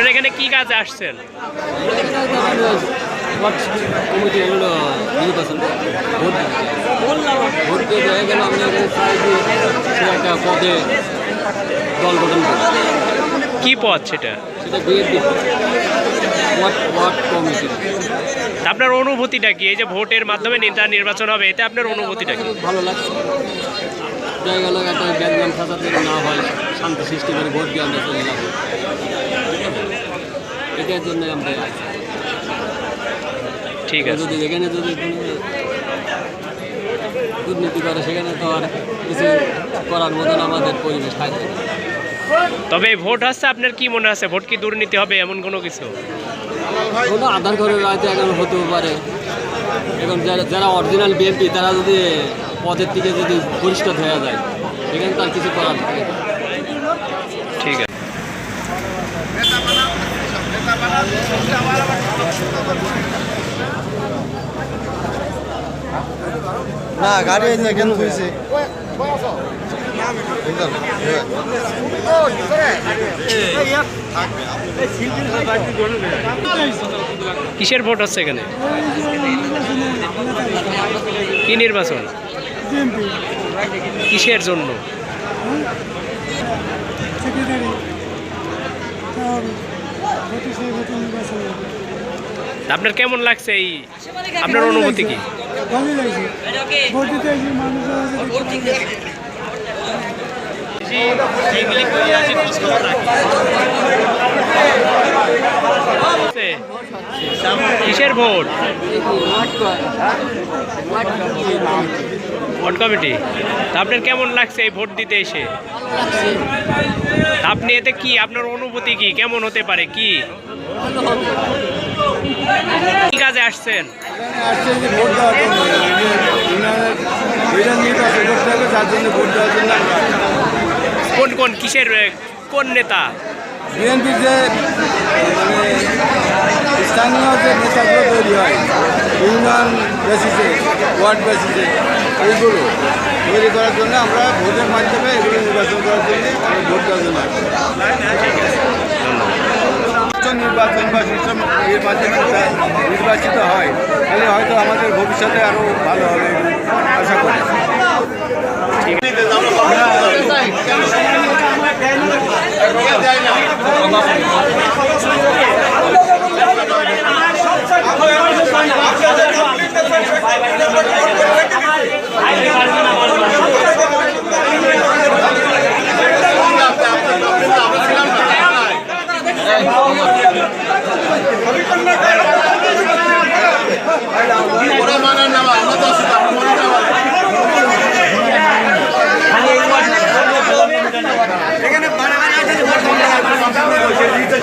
আপনারা এখানে কি কাজে আসছেন? কি পদ সেটা? আপনার অনুভূতিটা কি? এই যে ভোটের মাধ্যমে নির্বাচন হবে, এতে আপনার অনুভূতিটা কি? ভালো লাগছে দেখা গেল একটা ব্যাকগ্রাউন্ড ফাঁসাদ না হয় শান্তি সৃষ্টি করে ভোট দিয়ে আমরা চলে যাব। এটার জন্য আমরা ঠিক আছে। যদি এখানে যদি দুর্নীতি করে সেখানে তো আর কিছু করার মতন আমাদের পরিবেশ থাকবে তবে ভোট হচ্ছে আপনার কি মনে আছে? ভোট কি দুর্নীতি হবে এমন কোনো কিছু? কোনো আধার কার্ডের রায়তে এখন হতেও পারে। এখন যারা যারা অরিজিনাল বিএনপি তারা যদি পদের থেকে যদি পরিষ্কার হয়ে যায় সেখানে তার কিছু করার থাকে ঠিক আছে। না গাড়ি এনে কেন হয়েছে কিসের ভোট হচ্ছে এখানে? কি নির্বাচন? কিসের জন্য? আপনার কেমন লাগছে এই আপনার অনুভূতি কি? এসে মানুষরা হচ্ছে দেখতে পারে। কিসের ভোট? Vote committee. আপনার কেমন লাগছে এই ভোট দিতে এসে? আপনি এতে কি? আপনার অনুভূতি কি? কেমন হতে পারে? কি? কি কাজে আসছেন? কোন কোন? কিসের, কোন নেতা? বিএনপির যে মানে স্থানীয় যে নেতাগুলো তৈরি হয়, ইউনিয়ন বেসিসে, ওয়ার্ড বেসিসে, এইগুলো তৈরি করার জন্য আমরা ভোটের মাধ্যমে এগুলো নির্বাচন করার জন্য আমরা ভোট দেওয়ার জন্য নির্বাচন বা সুষম এর মাধ্যমে নির্বাচিত হয়, তাহলে হয়তো আমাদের ভবিষ্যতে আরও ভালো হবে, আশা করি। Hadi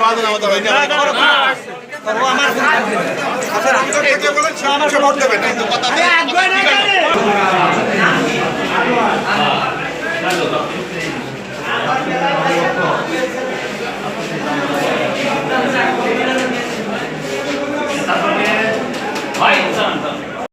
বলতে একদিন সময় পাওয়া যায় না, আমাদের হয় না। কথা।